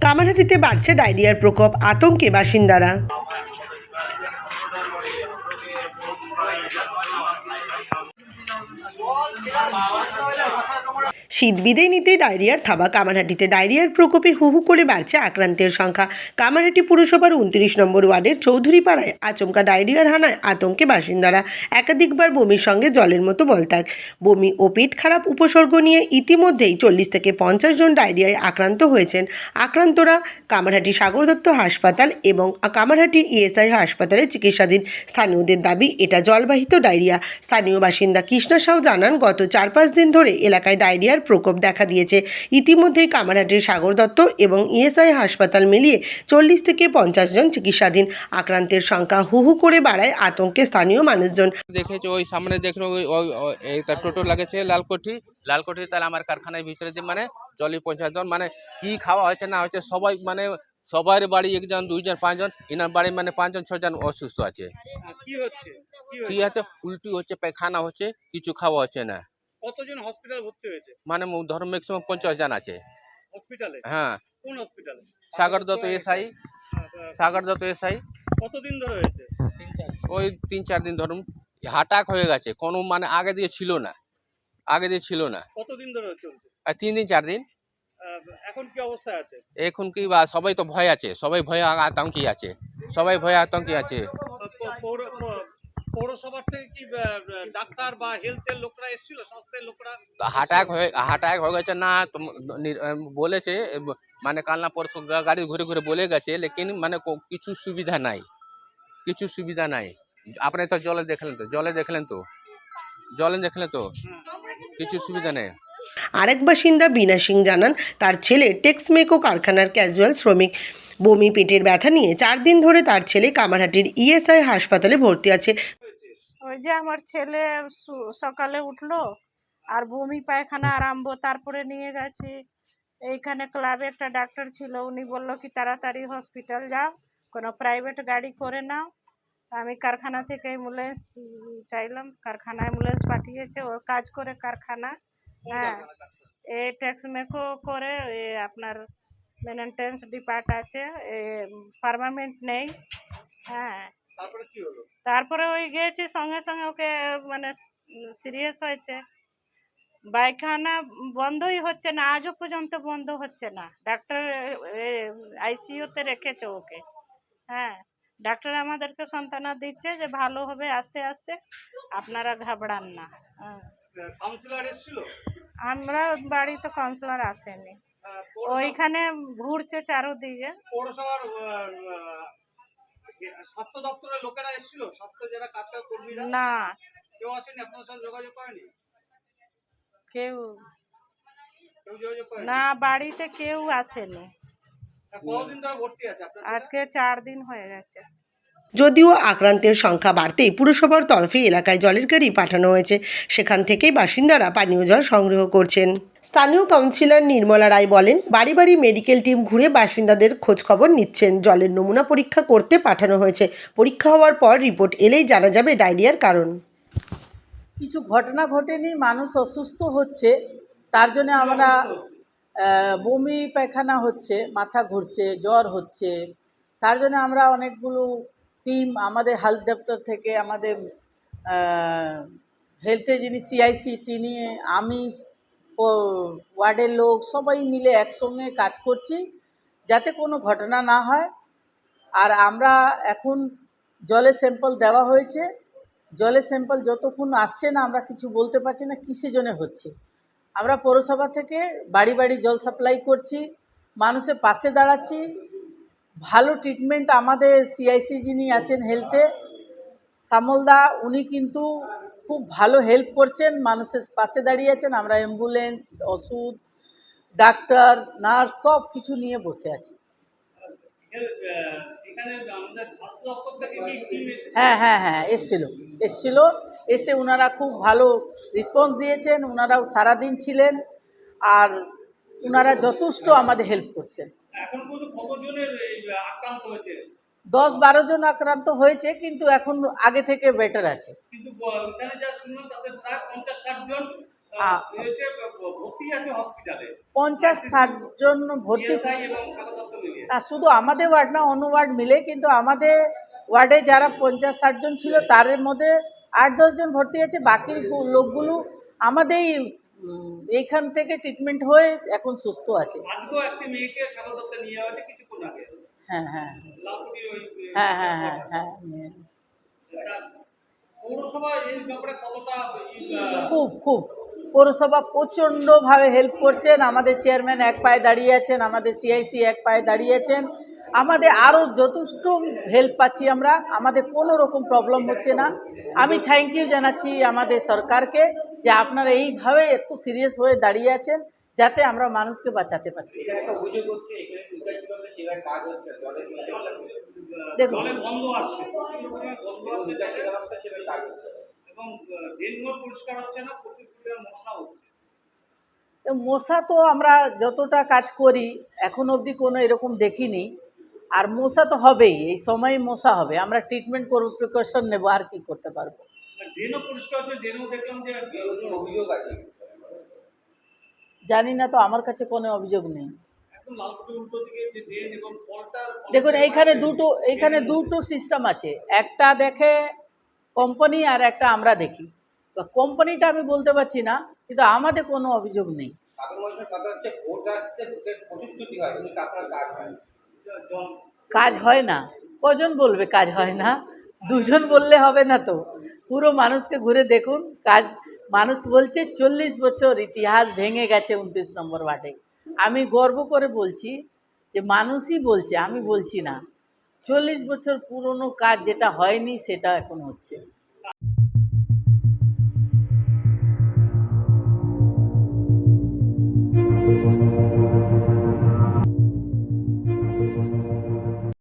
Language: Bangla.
কামারহাটিতে বাড়ছে ডায়রিয়ার প্রকোপ আতঙ্কে বাসিন্দারা। শীত বিদায় নিতে ডায়রিয়ার থাবা। কামারহাটিতে ডায়রিয়ার প্রকোপে হু হু করে বাড়ছে আক্রান্তের সংখ্যা। কামারহাটি পুরসভার উনত্রিশ নম্বর ওয়ার্ডের চৌধুরী পাড়ায় আচমকা ডায়রিয়ার হানায় আতঙ্কে বাসিন্দারা। একাধিকবার বমির সঙ্গে জলের মতো মলত্যাগ বমি ও পেট খারাপ উপসর্গ নিয়ে ইতিমধ্যেই চল্লিশ থেকে পঞ্চাশ জন ডায়রিয়ায় আক্রান্ত হয়েছেন। আক্রান্তরা কামারহাটি সাগর দত্ত হাসপাতাল এবং কামারহাটি ইএসআই হাসপাতালে চিকিৎসাধীন। স্থানীয়দের দাবি, এটা জলবাহিত ডায়রিয়া। স্থানীয় বাসিন্দা কৃষ্ণা সাউ জানান, গত চার পাঁচ দিন ধরে এলাকায় ডায়রিয়ার প্রকোপ দেখা দিয়েছে। ইতিমধ্যেই কামারহাটির সাগর দত্ত এবং ইএসআই হাসপাতাল মিলিয়ে চল্লিশ থেকে পঞ্চাশ জন চিকিৎসাধীন। আক্রান্তের সংখ্যা হু হু করে বাড়ায় আতঙ্কে স্থানীয় মানুষজন। দেখেছে ওই সামনে দেখল ওই টোটো লাগেছে লালকোঠি। লালকোঠি তাহলে আমার কারখানার ভিতরে যে মানে জলি পঞ্চাশ জন মানে কি খাওয়া হয়েছে না হয়েছে সবাই মানে সবার বাড়ি একজন দুইজন পাঁচজন এনার বাড়ি মানে পাঁচজন ছজন অসুস্থ আছে। কি হচ্ছে? কি কি হচ্ছে? উল্টি হচ্ছে পায়খানা হচ্ছে কিছু খাওয়া হচ্ছে না। কতজন হসপিটাল ভর্তি হয়েছে? মানে ধরো ম্যাক্সিমাম পঞ্চাশ জন আছে। হসপিটালে হ্যাঁ। কোন হসপিটালে সাগর দত্ত এসআই। সাগর দত্ত এসআই। কতদিন ধরে হয়েছে? ওই তিন চার দিন ধরুন। হাটাক হয়ে গেছে। কোনো মানে আগে দিয়ে ছিল না। আগে দিয়ে ছিল না। কতদিন ধরে চলছে? আর তিন দিন চার দিন। এখন কি অবস্থা আছে? এখন কি বা সবাই তো ভয় আছে। সবাই ভয়ে আতঙ্কি আছে। সবাই ভয়ে আতঙ্কি আছে। পৌরসভার থেকে কি ডাক্তার বা হেলথের লোকরা এসেছিল স্বাস্থ্যের লোকরা? হাটাক হয়ে হাটাক হয়ে গেছে না বলেছে মানে কাল না পরশু গাড়ি ঘুরে ঘুরে বলে গেছে লেকিন মানে কিছু সুবিধা নাই কিছু সুবিধা নাই। আপনি তো জলে দেখলেন তো জলে দেখলেন তো? জলে দেখলেন তো? কিছু সুবিধা নেই। আরেক বাসিন্দা বিনা সিং জানান তার ছেলে টেক্সমেকো কারখানার ক্যাজুয়াল শ্রমিক। বমি পেটের ব্যথা নিয়ে চার দিন ধরে তার ছেলে কামারহাটির ইএসআই হাসপাতালে ভর্তি আছে। ওই যে আমার ছেলে সকালে উঠল আর বমি পায়খানা আরম্ভ তারপরে নিয়ে গেছি। এইখানে ক্লাবে একটা ডাক্তার ছিল উনি বলল কি তাড়াতাড়ি হসপিটাল যাও কোনো প্রাইভেট গাড়ি করে নাও। আমি কারখানা থেকে অ্যাম্বুলেন্স চাইলাম কারখানা অ্যাম্বুলেন্স পাঠিয়েছে ও কাজ করে কারখানা। হ্যাঁ এ ট্যাক্স মেকো করে এ আপনার মেনটেন্স ডিপার্ট আছে এ পারমানেন্ট নেই। হ্যাঁ তারপরে কি হলো? তারপরে ওই গিয়েছি সঙ্গে সঙ্গে ওকে মানে সিরিয়াস হয়েছে। পায়খানা বন্ধই হচ্ছে না আজও পর্যন্ত বন্ধ হচ্ছে না। ডাক্তার আইসিইউতে রেখেছে ওকে। হ্যাঁ ডাক্তার আমাদেরকে সান্ত্বনা দিচ্ছে যে ভালো হবে আস্তে আস্তে আপনারা ঘাবড়ান না। হ্যাঁ। আমরা বাড়িতে কাউন্সিলর আসেনি। ওইখানে ঘুরছে চারোদিকে। স্বাস্থ্য দপ্তরের লোকেরা এসেছিল স্বাস্থ্য যারা কাজ কর্মীরা? না। কেউ আসেনি? আপনার সাথে যোগাযোগ করেনি? কেউ। না বাড়িতে কেউ আসেনি। কতদিন ধরে ভর্তি আছে আজকে চার দিন হয়ে গেছে। যদিও আক্রান্তের সংখ্যা বাড়তেই পুরসভার তরফে এলাকায় জলের গাড়ি পাঠানো হয়েছে। সেখান থেকেই বাসিন্দারা পানীয় জল সংগ্রহ করছেন। স্থানীয় কাউন্সিলর নির্মলা রায় বলেন, বাড়ি বাড়ি মেডিকেল টিম ঘুরে বাসিন্দাদের খোঁজখবর নিচ্ছেন। জলের নমুনা পরীক্ষা করতে পাঠানো হয়েছে। পরীক্ষা হওয়ার পর রিপোর্ট এলেই জানা যাবে ডায়রিয়ার কারণ। কিছু ঘটনা ঘটেনি, মানুষ অসুস্থ হচ্ছে। তার জন্য আমরা বমি পায়খানা হচ্ছে, মাথা ঘুরছে, জ্বর হচ্ছে। তার জন্য আমরা অনেকগুলো টিম আমাদের হেলথ দপ্তর থেকে, আমাদের হেলথে যিনি সিআইসি তিনি, আমি ওয়ার্ডের লোক, সবাই মিলে একসঙ্গে কাজ করছি, যাতে কোনো ঘটনা না হয়। আর আমরা এখন জলের স্যাম্পল দেওয়া হয়েছে। জলের স্যাম্পল যতক্ষণ আসছে না, আমরা কিছু বলতে পারছি না কিসের জন্য হচ্ছে। আমরা পৌরসভা থেকে বাড়ি বাড়ি জল সাপ্লাই করছি, মানুষের পাশে দাঁড়াচ্ছি ভালো ট্রিটমেন্ট আমাদের সিআইসি যিনি আছেন হেলথে সামলদা উনি কিন্তু খুব ভালো হেল্প করছেন, মানুষের পাশে দাঁড়িয়ে আছেন। আমরা অ্যাম্বুলেন্স ওষুধ, ডাক্তার নার্স সব কিছু নিয়ে বসে আছি। হ্যাঁ হ্যাঁ হ্যাঁ এসছিল। এসছিল, এসে ওনারা খুব ভালো রেসপন্স দিয়েছেন ওনারাও সারাদিন ছিলেন, আর ওনারা যথেষ্ট আমাদের হেল্প করছেন। এখন কতজনের আক্রান্ত হয়েছে? দশ বারো জন আক্রান্ত হয়েছে কিন্তু এখন আগে থেকে বেটার আছে। কিন্তু যা শুনলাম প্রায় পঞ্চাশ ষাট জন পঞ্চাশ ষাট জন ভর্তি শুধু আমাদের ওয়ার্ড না অন্য ওয়ার্ড মিলে কিন্তু আমাদের ওয়ার্ডে যারা পঞ্চাশ ষাটজন ছিল তার মধ্যে আট দশজন ভর্তি আছে বাকি লোকগুলো আমাদের এইখান থেকে ট্রিটমেন্ট হয়ে এখন সুস্থ আছে। আজকেও একটি মেয়েকে স্বাগততে নিয়ে যাওয়া হয়েছে কিছুক্ষণ আগে। হ্যাঁ হ্যাঁ। হ্যাঁ হ্যাঁ হ্যাঁ হ্যাঁ খুব খুব। পৌরসভা প্রচণ্ডভাবে হেল্প করছেন। আমাদের চেয়ারম্যান এক পায়ে দাঁড়িয়ে আছেন আমাদের সিআইসি এক পায়ে দাঁড়িয়ে আছেন। আমাদের আরও যথেষ্ট হেল্প পাচ্ছি আমরা। আমাদের কোনো রকম প্রবলেম হচ্ছে না। আমি থ্যাংক ইউ জানাচ্ছি আমাদের সরকারকে যে আপনারা এইভাবে একটু সিরিয়াস হয়ে দাঁড়িয়ে আছেন। যাতে আমরা মানুষকে বাঁচাতে পারছি। দেখুন। মশা তো আমরা যতটা কাজ করি এখন অবধি কোনো এরকম দেখিনি। আর মশা তো হবেই এই সময় মশা হবে। আমরা ট্রিটমেন্ট করব প্রিকশন নেব আর কি করতে পারব? ড্রেনও পরিষ্কার হচ্ছে ড্রেনও দেখলাম যে অভিযোগ আছে। জানি না তো আমার কাছে কোনো অভিযোগ নেই। দেখুন এইখানে দুটো এইখানে দুটো সিস্টেম আছে। একটা দেখে কোম্পানি আর একটা আমরা দেখি। তো কোম্পানিটা আমি বলতে পারছি না কিন্তু আমাদের কোনো অভিযোগ নেই। সাধারণ মানুষের কথা হচ্ছে ভোট আসছে ভোটের প্রতিশ্রুতি হয় কিন্তু আপনার কাজ হয় জল কাজ হয় না। কজন বলবে কাজ হয় না? দুজন বললে হবে না তো। পুরো মানুষকে ঘুরে দেখুন কাজ মানুষ বলছে চল্লিশ বছর ইতিহাস ভেঙে গেছে উনত্রিশ নম্বর ওয়ার্ডে। আমি গর্ব করে বলছি যে মানুষই বলছে, আমি বলছি না। চল্লিশ বছর পুরনো কাজ যেটা হয়নি, সেটা এখন হচ্ছে।